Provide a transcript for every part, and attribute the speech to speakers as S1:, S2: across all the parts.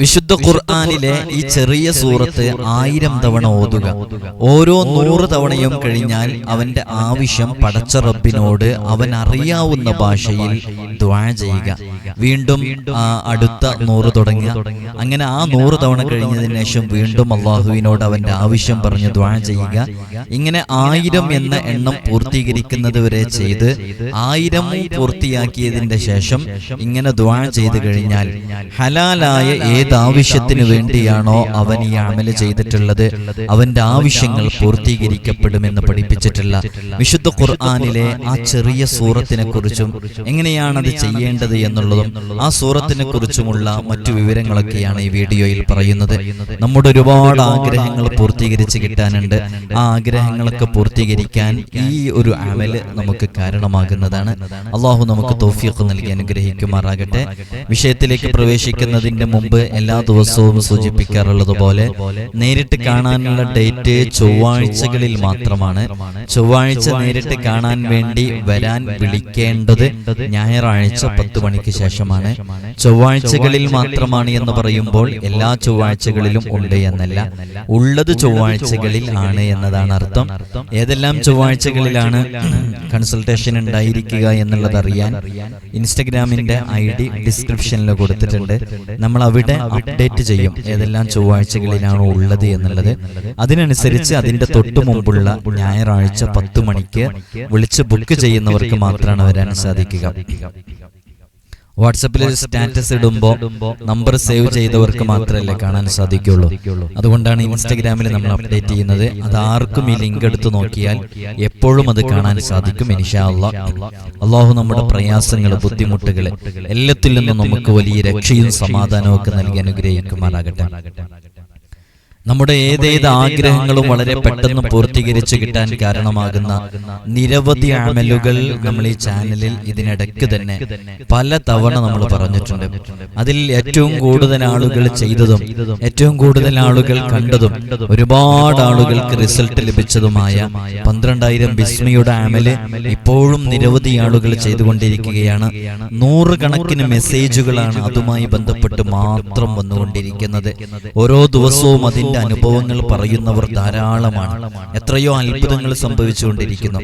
S1: വിശുദ്ധ ഖുർആാനിലെ ഈ ചെറിയ സൂറത്ത് ആയിരം തവണ ഓതുക. ഓരോ നൂറ് തവണയും കഴിഞ്ഞാൽ അവന്റെ ആവശ്യം പടച്ച റബ്ബിനോട് അവൻ അറിയാവുന്ന ഭാഷയിൽ ദ്വാ ചെയ്യുക. വീണ്ടും അടുത്ത നൂറ് തുടങ്ങുക. അങ്ങനെ ആ നൂറ് തവണ കഴിഞ്ഞതിന് ശേഷം വീണ്ടും അള്ളാഹുവിനോട് അവന്റെ ആവശ്യം പറഞ്ഞ് ദ്വാ ചെയ്യുക. ഇങ്ങനെ ആയിരം എന്ന എണ്ണം പൂർത്തീകരിക്കുന്നത് വരെ ചെയ്ത് ആയിരം പൂർത്തിയാക്കിയതിന്റെ ശേഷം ഇങ്ങനെ ദ്വാ ചെയ്തു കഴിഞ്ഞാൽ ഹലാലായ ഏത് ആവശ്യത്തിന് വേണ്ടിയാണോ അവൻ ഈ അമൽ ചെയ്തിട്ടുള്ളത് അവന്റെ ആവശ്യങ്ങൾ പൂർത്തീകരിക്കപ്പെടുമെന്ന് പഠിപ്പിച്ചിട്ടുള്ള വിശുദ്ധ ഖുർആാനിലെ ആ ചെറിയ സൂറത്തിനെ കുറിച്ചും എങ്ങനെയാണ് അത് ചെയ്യേണ്ടത് എന്നുള്ളതും ആ സൂറത്തിനെ കുറിച്ചുമുള്ള മറ്റു വിവരങ്ങളൊക്കെയാണ് ഈ വീഡിയോയിൽ പറയുന്നത്. നമ്മുടെ ഒരുപാട് ആഗ്രഹങ്ങൾ പൂർത്തീകരിച്ച് കിട്ടാനുണ്ട്. ആ ആഗ്രഹങ്ങളൊക്കെ പൂർത്തീകരിക്കാൻ ഈ ഒരു അമൽ നമുക്ക് കാരണമാകുന്നതാണ്. അള്ളാഹു നമുക്ക് തോഫിയൊക്കെ നൽകി അനുഗ്രഹിക്കുമാറാകട്ടെ. വിഷയത്തിലേക്ക് പ്രവേശിക്കുന്നതിന്റെ മുമ്പ് എല്ലാ ദിവസവും സൂചിപ്പിക്കാറുള്ളത് പോലെ നേരിട്ട് കാണാനുള്ള ഡേറ്റ് ചൊവ്വാഴ്ചകളിൽ മാത്രമാണ്. ചൊവ്വാഴ്ച നേരിട്ട് കാണാൻ വേണ്ടി വരാൻ വിളിക്കേണ്ടത് ഞായറാഴ്ച പത്ത് മണിക്ക് ശേഷമാണ്. ചൊവ്വാഴ്ചകളിൽ മാത്രമാണ് എന്ന് പറയുമ്പോൾ എല്ലാ ചൊവ്വാഴ്ചകളിലും ഉണ്ട് എന്നല്ല. ഉള്ളത് ചൊവ്വാഴ്ചകളിൽ ആണ് എന്നതാണ് അർത്ഥം. ഏതെല്ലാം ചൊവ്വാഴ്ചകളിലാണ് കൺസൾട്ടേഷൻ ഉണ്ടായിരിക്കുക എന്നുള്ളത് അറിയാൻ ഇൻസ്റ്റഗ്രാമിന്റെ ഐ ഡി ഡിസ്ക്രിപ്ഷനിൽ കൊടുത്തിട്ടുണ്ട്. നമ്മൾ അവിടെ അപ്ഡേറ്റ് ചെയ്യും ഏതെല്ലാം ചൊവ്വാഴ്ചകളിലാണ് ഉള്ളത് എന്നുള്ളത്. അതിനനുസരിച്ച് അതിന്റെ തൊട്ടു മുമ്പുള്ള ഞായറാഴ്ച പത്ത് മണിക്ക് വിളിച്ച് ബുക്ക് ചെയ്യുന്നവർക്ക് മാത്രമാണ് വരാൻ സാധിക്കുക. വാട്സപ്പിൽ സ്റ്റാറ്റസ് ഇടുമ്പോൾ നമ്പർ സേവ് ചെയ്തവർക്ക് മാത്രമല്ലേ കാണാൻ സാധിക്കുള്ളൂ. അതുകൊണ്ടാണ് ഇൻസ്റ്റാഗ്രാമിൽ നമ്മൾ അപ്ഡേറ്റ് ചെയ്യുന്നത്. അത് ആർക്കും ഈ ലിങ്ക് എടുത്ത് നോക്കിയാൽ എപ്പോഴും അത് കാണാൻ സാധിക്കും അള്ളാഹ് അള്ളാഹു നമ്മുടെ പ്രയാസങ്ങൾ ബുദ്ധിമുട്ടുകൾ എല്ലാത്തിൽ നിന്നും നമുക്ക് വലിയ രക്ഷയും സമാധാനവും ഒക്കെ നൽകി അനുഗ്രഹിക്കുമാറാകട്ടെ. നമ്മുടെ ഏതേത് ആഗ്രഹങ്ങളും വളരെ പെട്ടെന്ന് പൂർത്തീകരിച്ചു കിട്ടാൻ കാരണമാകുന്ന നിരവധി അമലുകൾ നമ്മൾ ഈ ചാനലിൽ ഇതിനിടയ്ക്ക് തന്നെ പല തവണ നമ്മൾ പറഞ്ഞിട്ടുണ്ട്. അതിൽ ഏറ്റവും കൂടുതൽ ആളുകൾ ചെയ്തതും ഏറ്റവും കൂടുതൽ ആളുകൾ കണ്ടതും ഒരുപാട് ആളുകൾക്ക് റിസൾട്ട് ലഭിച്ചതുമായ പന്ത്രണ്ടായിരം ബിസ്മിയുടെ അമൽ ഇപ്പോഴും നിരവധി ആളുകൾ ചെയ്തുകൊണ്ടിരിക്കുകയാണ്. നൂറുകണക്കിന് മെസ്സേജുകളാണ് അതുമായി ബന്ധപ്പെട്ട് മാത്രം വന്നുകൊണ്ടിരിക്കുന്നത്. ഓരോ ദിവസവും അതിന്റെ അനുഭവങ്ങൾ പറയുന്നവർ ധാരാളമാണ്. എത്രയോ അത്ഭുതങ്ങൾ സംഭവിച്ചുകൊണ്ടിരിക്കുന്നു.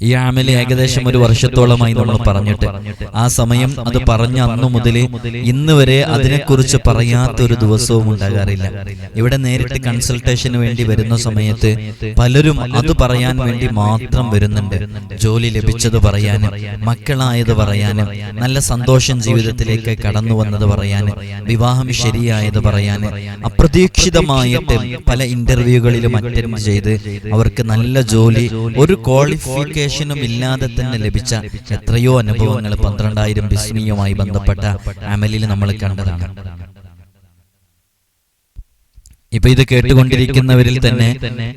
S1: ഈ ആമൽ ഏകദേശം ഒരു വർഷത്തോളമായി നമ്മൾ പറഞ്ഞിട്ട് ആ സമയം അത് പറഞ്ഞ അന്നു മുതൽ ഇന്ന് വരെ അതിനെക്കുറിച്ച് പറയാത്ത ഒരു ദിവസവും ഉണ്ടാകാറില്ല. ഇവിടെ നേരിട്ട് കൺസൾട്ടേഷന് വേണ്ടി വരുന്ന സമയത്ത് പലരും അത് പറയാൻ വേണ്ടി മാത്രം വരുന്നുണ്ട്. ജോലി ലഭിച്ചത് പറയാനും മക്കളായത് പറയാനും നല്ല സന്തോഷം ജീവിതത്തിലേക്ക് കടന്നു വന്നത് പറയാനും വിവാഹം ശരിയായത് പറയാനും അപ്രതീക്ഷിതമായിട്ട് പല ഇന്റർവ്യൂകളിലും അറ്റൻഡ് ചെയ്ത് അവർക്ക് നല്ല ജോലി ഒരു ക്വാളിഫിക്കേഷനും ഇല്ലാതെ തന്നെ ലഭിച്ച എത്രയോ അനുഭവങ്ങൾ പന്ത്രണ്ടായിരം ബിസ്മിയുമായി ബന്ധപ്പെട്ട അമലിൽ നമ്മൾ കണ്ടതാണ്. ഇപ്പൊ ഇത് കേട്ടുകൊണ്ടിരിക്കുന്നവരിൽ തന്നെ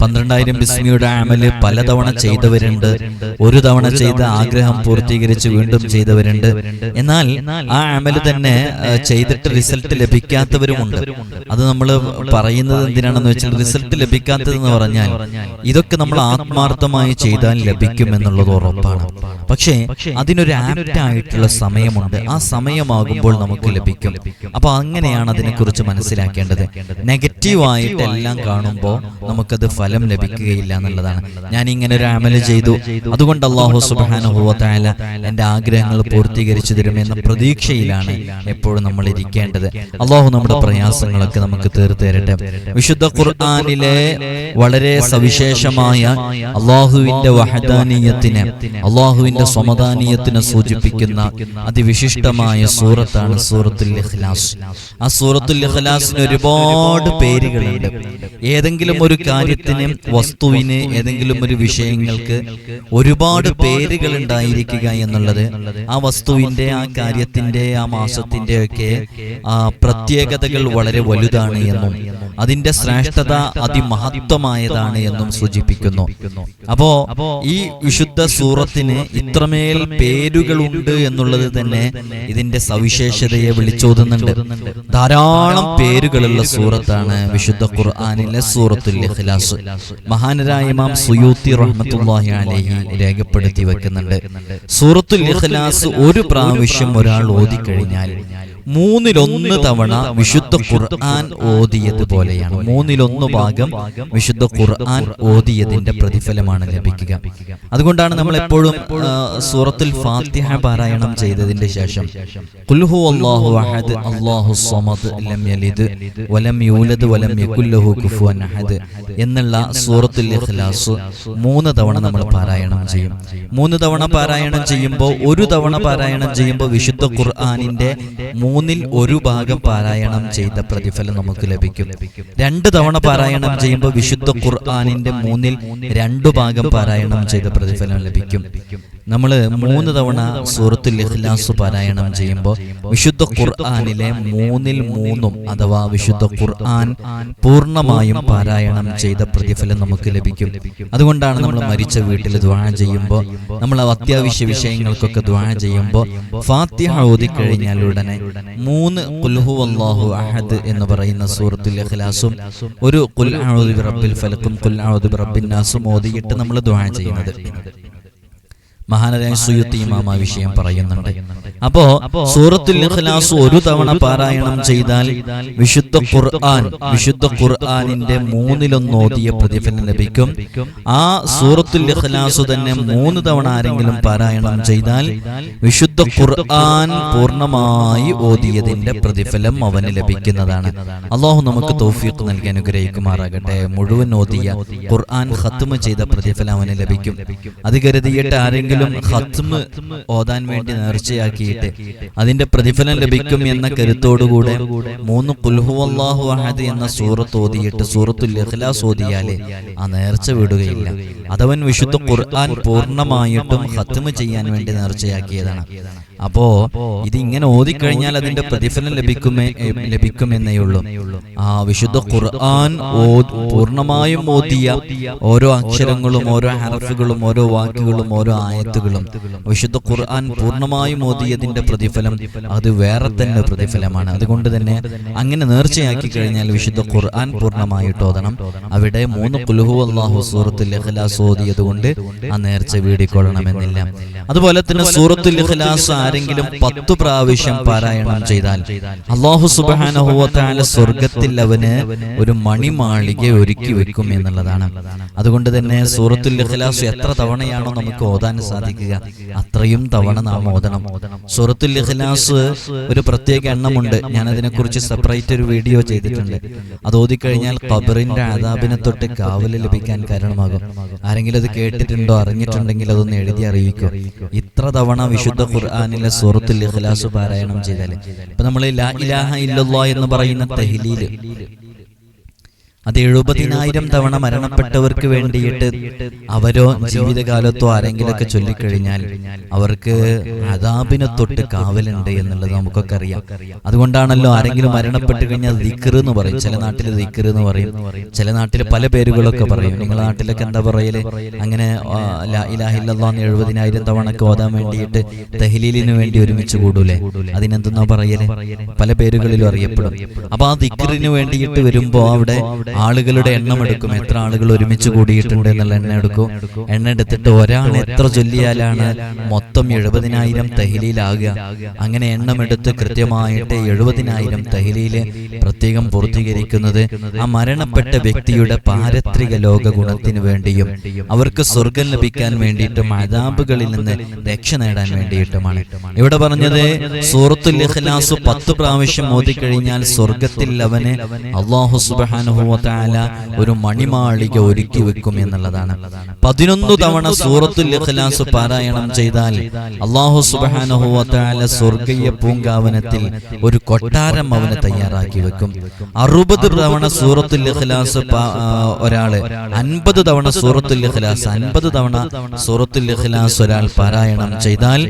S1: പന്ത്രണ്ടായിരം ബിസ്മിയുടെ അമൽ പലതവണ ചെയ്തവരുണ്ട്. ഒരു തവണ ചെയ്ത ആഗ്രഹം പൂർത്തീകരിച്ച് വീണ്ടും ചെയ്തവരുണ്ട്. എന്നാൽ ആ അമൽ തന്നെ ചെയ്തിട്ട് റിസൾട്ട് ലഭിക്കാത്തവരുമുണ്ട്. അത് നമ്മൾ പറയുന്നത് എന്തിനാണെന്ന് വെച്ചാൽ റിസൾട്ട് ലഭിക്കാത്തതെന്ന് പറഞ്ഞാൽ ഇതൊക്കെ നമ്മൾ ആത്മാർത്ഥമായി ചെയ്താൽ ലഭിക്കും എന്നുള്ളത് ഉറപ്പാണ്. പക്ഷേ അതിനൊരു ആപ്റ്റ് ആയിട്ടുള്ള സമയമുണ്ട്. ആ സമയമാകുമ്പോൾ നമുക്ക് ലഭിക്കും. അപ്പൊ അങ്ങനെയാണ് അതിനെക്കുറിച്ച് മനസ്സിലാക്കേണ്ടത്. നെഗറ്റീവ് ആയിട്ട് കാണുമ്പോൾ നമുക്കത് ഫലം ലഭിക്കുകയില്ല എന്നുള്ളതാണ്. ഞാൻ ഇങ്ങനെ ഒരു അമൽ ചെയ്തു. അതുകൊണ്ട് അള്ളാഹു സുബാനുഭവത്തായ എന്റെ ആഗ്രഹങ്ങൾ പൂർത്തീകരിച്ചു തരുമെന്ന പ്രതീക്ഷയിലാണ് എപ്പോഴും നമ്മൾ ഇരിക്കേണ്ടത്. അള്ളാഹു നമ്മുടെ പ്രയാസങ്ങളൊക്കെ നമുക്ക് തീർത്തു തരട്ടെ. വിശുദ്ധ ഖുർആാനിലെ വളരെ സവിശേഷമായ അള്ളാഹുവിന്റെ വഹദാനീയത്തിനെ അള്ളാഹുവിന്റെ സമദാനീയത്തിനെ സൂചിപ്പിക്കുന്ന അതിവിശിഷ്ടമായ സൂറത്താണ് സൂറത്തുൽ ഇഖ്ലാസ്. ആ സൂറത്തുൽ ഇഖ്ലാസിന് ഒരുപാട് പേരുകളുണ്ട്. ഏതെങ്കിലും ഒരു കാര്യത്തിന് വസ്തുവിന് ഏതെങ്കിലും ഒരു വിഷയങ്ങൾക്ക് ഒരുപാട് പേരുകൾ ഉണ്ടായിരിക്കുക എന്നുള്ളത് ആ വസ്തുവിന്റെ ആ കാര്യത്തിന്റെ ആ മാസത്തിന്റെ ഒക്കെ ആ പ്രത്യേകതകൾ വളരെ വലുതാണ് എന്നും അതിന്റെ ശ്രേഷ്ഠത അതിമഹത്വമായതാണ് എന്നും സൂചിപ്പിക്കുന്നു. അപ്പോ ഈ വിശുദ്ധ സൂറത്തിന് ഇത്രമേൽ പേരുകളുണ്ട് എന്നുള്ളത് തന്നെ ഇതിന്റെ സവിശേഷതയെ വിളിച്ചോതുന്നുണ്ട്. ധാരാളം പേരുകളുള്ള സൂറത്താണ് വിശുദ്ധ ഖുർആാനിലെ സൂറത്തുൽ ഇഖ്ലാസ്. മഹാനരായ ഇമാം സുയൂത്തി റഹ്മത്തുള്ളാഹി അലൈഹി രേഖപ്പെടുത്തി വെക്കുന്നുണ്ട്. സൂറത്തുൽ ഇഖ്ലാസ് ഒരു പ്രാവശ്യം ഒരാൾ ഓതിക്കഴിഞ്ഞാൽ മൂന്നിലൊന്ന് തവണ വിശുദ്ധ ഖുർആൻ ഓതിയതുപോലെയാണ് മൂന്നിലൊന്ന് ഭാഗം വിശുദ്ധ ഖുർആൻ ഓതിയതിന്റെ പ്രതിഫലമാണ് ലഭിക്കുക. അതുകൊണ്ടാണ് നമ്മൾ എപ്പോഴും സൂറത്തിൽ ഫാത്തിഹ പാരായണം ചെയ്തതിന്റെ ശേഷം അല്ലാഹു അഹദ് അല്ലാഹു സമദ് ലം യലിദ് വലം യൂലദ് വലം യകുല്ലഹു കുഫുവൻ അഹദ് എന്നുള്ള സൂറത്തുൽ ഇഖ്ലാസ് മൂന്ന് തവണ നമ്മൾ പാരായണം ചെയ്യും. മൂന്ന് തവണ പാരായണം ചെയ്യുമ്പോൾ ഒരു തവണ പാരായണം ചെയ്യുമ്പോൾ വിശുദ്ധ ഖുർആനിന്റെ മൂന്നിൽ ഒരു ഭാഗം പാരായണം ചെയ്ത പ്രതിഫലം നമുക്ക് ലഭിക്കും. രണ്ട് തവണ പാരായണം ചെയ്യുമ്പോൾ വിശുദ്ധ ഖുർആാനിന്റെ മൂന്നിൽ രണ്ടു ഭാഗം പാരായണം ചെയ്ത പ്രതിഫലം ലഭിക്കും. നമ്മൾ മൂന്ന് തവണ സൂറത്തുൽ ഇഖ്ലാസ് പാരായണം ചെയ്യുമ്പോൾ വിശുദ്ധ ഖുർആാനിലെ മൂന്നിൽ മൂന്നും അഥവാ വിശുദ്ധ ഖുർആൻ പൂർണമായും പാരായണം ചെയ്ത പ്രതിഫലം നമുക്ക് ലഭിക്കും. അതുകൊണ്ടാണ് നമ്മൾ മരിച്ച വീട്ടിൽ ദ്വാഴ ചെയ്യുമ്പോൾ നമ്മൾ അത്യാവശ്യ വിഷയങ്ങൾക്കൊക്കെ ദ്വാഴ ചെയ്യുമ്പോൾ ഫാത്തിഹ ഓതിക്കഴിഞ്ഞാൽ ഉടനെ മൂന്ന് കുൽഹു അല്ലാഹു അഹദ് എന്ന് പറയുന്ന സൂറത്തുൽ ഇഖ്ലാസും ഒരു കുൽ ഔദു ബിറബ്ബിൽ ഫലക്കും കുൽ ഔദു ബിറബ്ബിൻ നാസും ഓതിയിട്ട് നമ്മൾ ദുആ ചെയ്യുന്നത്. മഹാനരായ സുയുത്തി ഇമാമ വിഷയം പറയുന്നുണ്ട്. അപ്പോ സൂറത്തുൽ ഇഖ്ലാസ് ഒരു തവണ പാരായണം ചെയ്താൽ വിശുദ്ധ ഖുർആൻ വിശുദ്ധ ഖുർആനിന്റെ മൂന്നിലൊന്ന് ഓതിയ പ്രതിഫലം ലഭിക്കും. ആ സൂറത്തുൽ ഇഖ്ലാസ് തന്നെ മൂന്ന് തവണ ആരെങ്കിലും പാരായണം ചെയ്താൽ വിശുദ്ധ ഖുർആൻ പൂർണമായി ഓതിയതിന്റെ പ്രതിഫലം അവന് ലഭിക്കുന്നതാണ്. അള്ളാഹു നമുക്ക് തൗഫീഖ് നൽകി അനുഗ്രഹിക്കുമാറാകട്ടെ. മുഴുവൻ ഓതിയ ഖുർആൻ ഖത്തുമ ചെയ്ത പ്രതിഫലം അവന് ലഭിക്കും. അത് കരുതിയിട്ട് ആരെങ്കിലും ഖത്മ് ഓതാൻ വേണ്ടി നേർച്ചയാക്കിയിട്ട് അതിന്റെ പ്രതിഫലം ലഭിക്കും എന്ന കരുത്തോടുകൂടെ മൂന്ന് പുൽഹുവല്ലാഹു അഹദ് എന്ന സൂറത്ത് ഓതിയിട്ട് സൂറത്തുൽ ഇഖ്ലാസ് ഓതിയാലേ ആ നേർച്ച വിടുകയില്ല. അതവൻ വിശുദ്ധ ഖുർആൻ പൂർണമായിട്ടും ഖത്മ് ചെയ്യാൻ വേണ്ടി നേർച്ചയാക്കിയതാണ്. അപ്പോ ഇതിങ്ങനെ ഓതിക്കഴിഞ്ഞാൽ അതിന്റെ പ്രതിഫലം ലഭിക്കുമേ ലഭിക്കുമെന്നേ ഉള്ളൂ ആ വിശുദ്ധ ഖുർആൻ പൂർണമായും ഓതിയ ഓരോ അക്ഷരങ്ങളും ഓരോ ഹർഫുകളും ഓരോ വാക്കുകളും ഓരോ ആയത്തുകളും. വിശുദ്ധ ഖുർആൻ പൂർണമായും ഓതിയതിന്റെ പ്രതിഫലം അത് വേറെ തന്നെ പ്രതിഫലമാണ്. അതുകൊണ്ട് തന്നെ അങ്ങനെ നേർച്ചയാക്കി കഴിഞ്ഞാൽ വിശുദ്ധ ഖുർആൻ പൂർണമായിട്ട് ഓതണം. അവിടെ മൂന്ന് കുലുഹു അള്ളാഹു സൂറത്തുൽ ഇഖ്ലാസ് ഓതിയത് കൊണ്ട് ആ നേർച്ച വീടിക്കൊള്ളണമെന്നില്ല. അതുപോലെ തന്നെ സൂറത്തുൽ ഇഖ്ലാസ് ആരെങ്കിലും പത്തു പ്രാവശ്യം പാരായണം ചെയ്താൽ അള്ളാഹു സുബാനഹുവത്താല സ്വർഗത്തിൽ അവന് ഒരു മണിമാളിക ഒരുക്കി വെക്കും എന്നുള്ളതാണ്. അതുകൊണ്ട് തന്നെ സൂറത്തുൽ ഇഖ്ലാസ് എത്ര തവണയാണോ നമുക്ക് ഓതാൻ സാധിക്കുക? അത്രയും തവണ നാം ഓതണം. സൂറത്തുൽ ഇഖ്ലാസ് ഒരു പ്രത്യേക എണ്ണമുണ്ട് ഞാൻ അതിനെക്കുറിച്ച് സെപ്പറേറ്റ് ഒരു വീഡിയോ ചെയ്തിട്ടുണ്ട്. അത് ഓതിക്കഴിഞ്ഞാൽ ഖബറിന്റെ ആദാബിനെ തൊട്ട് കാവൽ ലഭിക്കാൻ കാരണമാകും. ആരെങ്കിലും അത് കേട്ടിട്ടുണ്ടോ? അറിഞ്ഞിട്ടുണ്ടെങ്കിൽ അതൊന്ന് എഴുതി അറിയിക്കും. ഇത്ര തവണ വിശുദ്ധ ഖുർആാനിലെ സൂറത്തുൽ ഇഖ്ലാസ് പാരായണം ചെയ്താൽ ഇപ്പൊ നമ്മൾ ഇലാഹ ഇല്ലല്ലാ എന്ന് പറയുന്ന തഹ്ലീൽ. അത് എഴുപതിനായിരം തവണ മരണപ്പെട്ടവർക്ക് വേണ്ടിയിട്ട് അവരോ ജീവിതകാലത്തോ ആരെങ്കിലൊക്കെ ചൊല്ലിക്കഴിഞ്ഞാൽ അവർക്ക് അതാബിനെ തൊട്ട് കാവലുണ്ട് എന്നുള്ളത് നമുക്കൊക്കെ അറിയാം. അതുകൊണ്ടാണല്ലോ ആരെങ്കിലും മരണപ്പെട്ട് കഴിഞ്ഞാൽ ദിക്കർ എന്ന് പറയും. ചില നാട്ടിൽ ദിക്കർ എന്ന് പറയും. ചില നാട്ടിൽ പല പേരുകളൊക്കെ പറയും. നിങ്ങളുടെ നാട്ടിലൊക്കെ എന്താ പറയൽ? അങ്ങനെ ഇലാഹില്ലാന്ന് എഴുപതിനായിരം തവണ ഓതാൻ വേണ്ടിയിട്ട് തെഹ്ലീലിന് വേണ്ടി ഒരുമിച്ച് കൂടൂലേ? അതിനെന്തെന്നാ പറയൽ? പല പേരുകളിലും അറിയപ്പെടും. അപ്പൊ ആ ദിക്കറിന് വേണ്ടിയിട്ട് വരുമ്പോ അവിടെ ആളുകളുടെ എണ്ണം എടുക്കും. എത്ര ആളുകൾ ഒരുമിച്ച് കൂടിയിട്ടുണ്ട് എന്നുള്ള എണ്ണ എടുക്കും. എണ്ണ എടുത്തിട്ട് ഒരാൾ എത്ര ചൊല്ലിയാലാണ് മൊത്തം എഴുപതിനായിരം തഹ്ലീലാകുക. അങ്ങനെ എണ്ണം എടുത്ത് കൃത്യമായിട്ട് എഴുപതിനായിരം തഹ്ലീൽ പ്രത്യേകം പൂർത്തീകരിക്കുന്നത് ആ മരണപ്പെട്ട വ്യക്തിയുടെ പാരത്രിക ലോക ഗുണത്തിന് വേണ്ടിയും അവർക്ക് സ്വർഗം ലഭിക്കാൻ വേണ്ടിയിട്ടും അതാബുകളിൽ നിന്ന് രക്ഷ നേടാൻ വേണ്ടിയിട്ടുമാണ്. ഇവിടെ പറഞ്ഞത് സൂറത്തുൽ ഇഖ്ലാസ് പത്ത് പ്രാവശ്യം ഓതിക്കഴിഞ്ഞാൽ സ്വർഗത്തിൽ അവന് അള്ളാഹു സുബ്ഹാനഹു വ തആല ഒരു മണിമാളിക ഒരുക്കി വെക്കും എന്നുള്ളതാണ്. പതിനൊന്ന് തവണ സൂറത്തുൽ ഇഖ്ലാസ് പാരായണം ചെയ്താൽ അള്ളാഹു സുബ്ഹാനഹു വ തആല സ്വർഗീയ പൂങ്കാവനത്തിൽ ഒരു കൊട്ടാരം അവന് തയ്യാറാക്കി വെക്കും. അറുപത് തവണ സൂറത്തുൽ ഇഖ്ലാസ് ഒരാൾ അൻപത് തവണ സൂറത്തുൽ ഇഖ്ലാസ് അൻപത് തവണ സൂറത്തുൽ ഇഖ്ലാസ് ഒരാൾ പാരായണം ചെയ്താൽ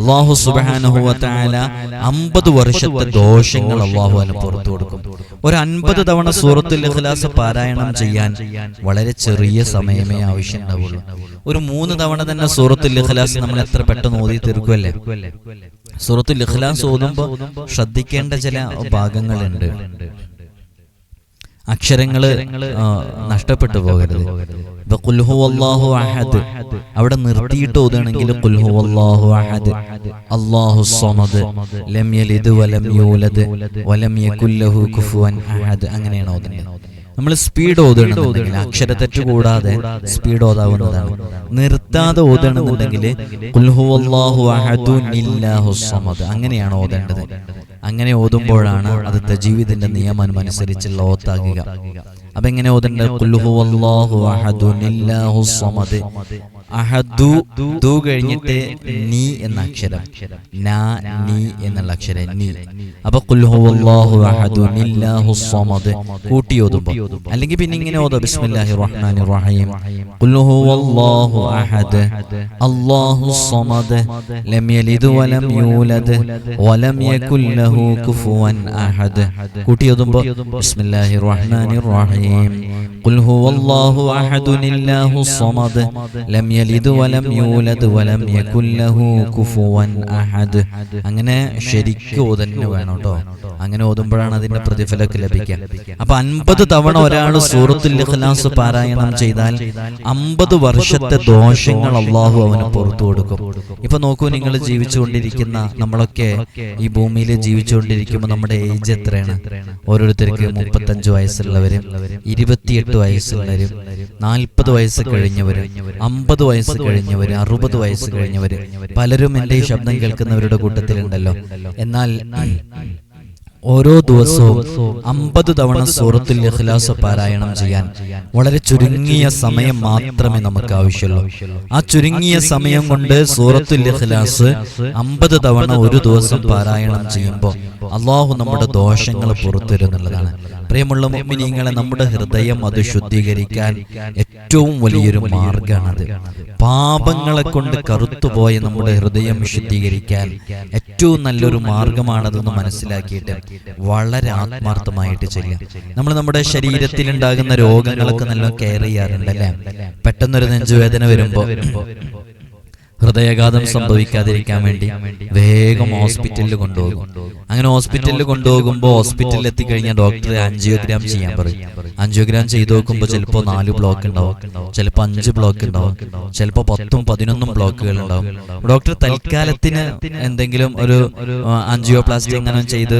S1: അള്ളാഹു സുബ്ഹാനഹു വ തആല അമ്പത് വർഷത്തെ ദോഷങ്ങൾ അള്ളാഹു അവന് പുറത്തു കൊടുക്കും. ഒരു അൻപത് തവണ സൂറത്തുൽ ഇഖ്ലാസ് പാരായണം ചെയ്യാൻ വളരെ ചെറിയ സമയമേ ആവശ്യമുണ്ടാവുള്ളൂ. ഒരു മൂന്ന് തവണ തന്നെ സൂറത്തുൽ ഇഖ്ലാസ് നമ്മൾ എത്ര പെട്ടെന്ന് ഓതി തീർക്കുമല്ലേ സൂറത്തുൽ ഇഖ്ലാസ് ഓതുമ്പോൾ ശ്രദ്ധിക്കേണ്ട ചില ഭാഗങ്ങളുണ്ട്. അക്ഷരങ്ങൾ നഷ്ടപ്പെട്ടു പോകരുത്. ഇപ്പൊ കുൽഹു അള്ളാഹു അഹദ് അവിടെ നിർത്തിയിട്ട് ഓതുകയാണെങ്കിൽ കുൽഹു അള്ളാഹു അഹദ് അള്ളാഹു സമദ് ലം യലിദ് വലം യൂലദ് വലം യകുല്ലഹു കുഫുവൻ അഹദ് അങ്ങനെയാണ് ഓതുന്നത്. നമ്മൾ സ്പീഡ് ഓതുകയാണെന്നുണ്ടെങ്കിൽ അക്ഷരത്തെറ്റ് കൂടാതെ സ്പീഡ് ഓതാവുന്നതാണ്. നിർത്താതെ ഓതണമെന്നുണ്ടെങ്കിൽ അങ്ങനെയാണ് ഓതേണ്ടത്. അങ്ങനെ ഓതുമ്പോഴാണ് അത് തജീവിദിന്റെ നിയമം അനുസരിച്ചുള്ള ഓത്താകുക. അപ്പൊ എങ്ങനെ ഓതേണ്ടത്? അഹദു ദു കഴിഞ്ഞിട്ട് നീ എന്ന അക്ഷരം. നാ നീ എന്നുള്ള അക്ഷരം നീ അപ്പൊ കുൽഹുല്ലാഹു അഹദു നില്ലാഹു സമദ് കൂട്ടി ഓതുമ്പോ അല്ലെങ്കിൽ പിന്നെ ഇങ്ങനെ ഓതോ ബിസ്മില്ലാഹിർ റഹ്മാനിർ റഹീം കുൽഹുവല്ലാഹു അഹദ്. അല്ലാഹു സമദ് ലം യലിദ് വലം യൂലദ്. വലം യകുൽ ലഹു കുഫുവൻ അഹദ്. കൂട്ടി ഓതുമ്പോ ബിസ്മില്ലാഹിർ റഹ്മാനിർ റഹീം കുൽഹുവല്ലാഹു അഹദു നില്ലാഹു സമദ് ലം യലിദ് വലം യൂലദ് വലം യകുല്ലഹു കുഫുവൻ അഹദ് അങ്ങനെ ശരിക്ക് ഓതന്നെ വേണം കേട്ടോ അങ്ങനെ ഓതുമ്പോഴാണ് അതിന്റെ പ്രതിഫലമൊക്കെ ലഭിക്കുക. അപ്പൊ അൻപത് തവണ ഒരാൾ സൂറത്തുൽ ഇഖ്ലാസ് പാരായണം ചെയ്താൽ അമ്പത് വർഷത്തെ ദോഷങ്ങൾ അള്ളാഹു അവന് പുറത്തു കൊടുക്കും. ഇപ്പൊ നോക്കൂ നിങ്ങൾ ജീവിച്ചുകൊണ്ടിരിക്കുന്ന നമ്മളൊക്കെ ഈ ഭൂമിയിൽ ജീവിച്ചുകൊണ്ടിരിക്കുമ്പോൾ നമ്മുടെ ഏജ് എത്രയാണ്? ഓരോരുത്തർക്ക് മുപ്പത്തഞ്ച് വയസ്സുള്ളവരും ഇരുപത്തിയെട്ട് വയസ്സുള്ളവരും നാൽപ്പത് വയസ്സ് കഴിഞ്ഞവരും അമ്പത് വയസ്സ് കഴിഞ്ഞവർ അറുപത് വയസ്സ് കഴിഞ്ഞവർ പലരും എന്റെ ഈ ശബ്ദം കേൾക്കുന്നവരുടെ കൂട്ടത്തിലുണ്ടല്ലോ. എന്നാൽ ഓരോ ദിവസവും അമ്പത് തവണ സൂറത്തുൽ ഇഖ്ലാസ് പാരായണം ചെയ്യാൻ. വളരെ ചുരുങ്ങിയ സമയം മാത്രമേ നമുക്ക് ആവശ്യമുള്ളൂ. ആ ചുരുങ്ങിയ സമയം കൊണ്ട് സൂറത്തുൽ ഇഖ്ലാസ് അമ്പത് തവണ ഒരു ദിവസം പാരായണം ചെയ്യുമ്പോൾ അള്ളാഹു നമ്മുടെ ദോഷങ്ങൾ പുറത്തുവരുന്നുള്ളതാണ് പ്രിയമുള്ള മുഅ്മിനീങ്ങളെ നമ്മുടെ ഹൃദയം അത് ശുദ്ധീകരിക്കാൻ ഏറ്റവും വലിയൊരു മാർഗമാണത് പാപങ്ങളെ കൊണ്ട് കറുത്തുപോയ നമ്മുടെ ഹൃദയം ശുദ്ധീകരിക്കാൻ ഏറ്റവും നല്ലൊരു മാർഗമാണതെന്ന് മനസ്സിലാക്കിയിട്ട് വളരെ ആത്മാർത്ഥമായിട്ട് ചെയ്യാം നമ്മൾ നമ്മുടെ ശരീരത്തിൽ ഉണ്ടാകുന്ന രോഗങ്ങളൊക്കെ നല്ല കെയർ ചെയ്യാറുണ്ട് അല്ലേ പെട്ടെന്നൊരു നെഞ്ചുവേദന വരുമ്പോ ഹൃദയാഘാതം സംഭവിക്കാതിരിക്കാൻ വേണ്ടി വേഗം ഹോസ്പിറ്റലിൽ കൊണ്ടുപോകും. അങ്ങനെ ഹോസ്പിറ്റലിൽ കൊണ്ടുപോകുമ്പോൾ ഹോസ്പിറ്റലിൽ എത്തിക്കഴിഞ്ഞാൽ ഡോക്ടറെ ആൻജിയോഗ്രാം ചെയ്യാൻ പറയും. അഞ്ചിയോഗ്രാം ചെയ്ത് നോക്കുമ്പോൾ ചിലപ്പോൾ നാല് ബ്ലോക്ക് ഉണ്ടാവും. ചിലപ്പോൾ അഞ്ച് ബ്ലോക്ക് ഉണ്ടാവും. ചിലപ്പോൾ പത്തും പതിനൊന്നും ബ്ലോക്കുകൾ ഉണ്ടാവും. ഡോക്ടർ തൽക്കാലത്തിന് എന്തെങ്കിലും ഒരു ആൻജിയോപ്ലാസ്റ്റി അങ്ങനെ ചെയ്ത്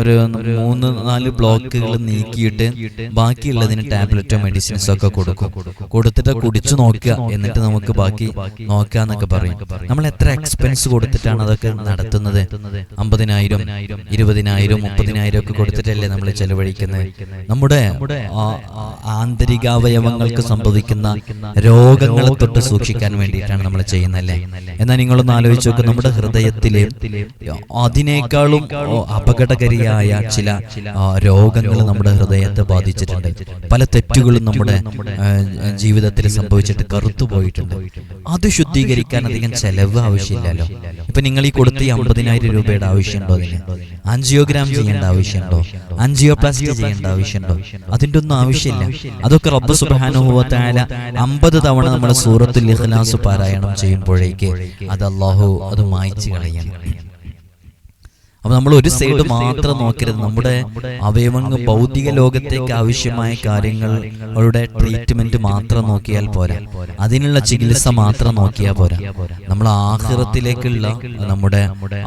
S1: ഒരു മൂന്ന് നാല് ബ്ലോക്കുകൾ നീക്കിയിട്ട് ബാക്കിയുള്ളതിന് ടാബ്ലറ്റോ മെഡിസിൻസോ ഒക്കെ കൊടുക്കും. കൊടുത്തിട്ട് കുടിച്ചു നോക്കുക. എന്നിട്ട് നമുക്ക് ബാക്കി നോക്കാന്നൊക്കെ പറയും നമ്മൾ എത്ര എക്സ്പെൻസ് കൊടുത്തിട്ടാണ് അതൊക്കെ നടത്തുന്നത്? അമ്പതിനായിരം ഇരുപതിനായിരം മുപ്പതിനായിരം ഒക്കെ കൊടുത്തിട്ടല്ലേ നമ്മൾ ചെലവഴിക്കുന്നത്? നമ്മുടെ ആന്തരികാവയവങ്ങൾക്ക് സംഭവിക്കുന്ന രോഗങ്ങളെ തൊട്ട് സൂക്ഷിക്കാൻ വേണ്ടിയിട്ടാണ് നമ്മൾ ചെയ്യുന്നല്ലേ എന്നാൽ നിങ്ങളൊന്ന് ആലോചിച്ച് നോക്ക് നമ്മുടെ ഹൃദയത്തിലെ അതിനേക്കാളും അപകടകരിയായ ചില രോഗങ്ങൾ നമ്മുടെ ഹൃദയത്തെ ബാധിച്ചിട്ടുണ്ട്. പല തെറ്റുകളും നമ്മുടെ ജീവിതത്തിൽ സംഭവിച്ചിട്ട് കറുത്തു പോയിട്ടുണ്ട് അത് ശുദ്ധീകരിക്കാൻ അധികം ചെലവ് ആവശ്യമില്ലല്ലോ. ഇപ്പൊ നിങ്ങൾ ഈ കൊടുത്ത ഈ അമ്പതിനായിരം രൂപയുടെ ആവശ്യമുണ്ടോ അതിന്? ആൻജിയോഗ്രാം ചെയ്യേണ്ട ആവശ്യമുണ്ടോ ആൻജിയോപ്ലാസ്റ്റി ചെയ്യേണ്ട ആവശ്യമുണ്ടോ അതിന്റെ ഒന്നും ആവശ്യമില്ല. അതൊക്കെ റബ്ബ് സുബാനുഭവത്തായ അമ്പത് തവണ നമ്മുടെ സൂറത്തുൽ ഇഖ്ലാസ് പാരായണം ചെയ്യുമ്പോഴേക്ക് അത് അള്ളാഹു അത് മായ്ച്ചു കളയണം അപ്പൊ നമ്മൾ ഒരു സൈഡ് മാത്രം നോക്കരുത്. നമ്മുടെ അവയവങ്ങൾ ഭൗതിക ലോകത്തേക്ക് ആവശ്യമായ കാര്യങ്ങൾ അവരുടെ ട്രീറ്റ്മെന്റ് മാത്രം നോക്കിയാൽ പോരാ. അതിനുള്ള ചികിത്സ മാത്രം നോക്കിയാൽ പോരാ. നമ്മൾ ആഹൃത്തിലേക്കുള്ള നമ്മുടെ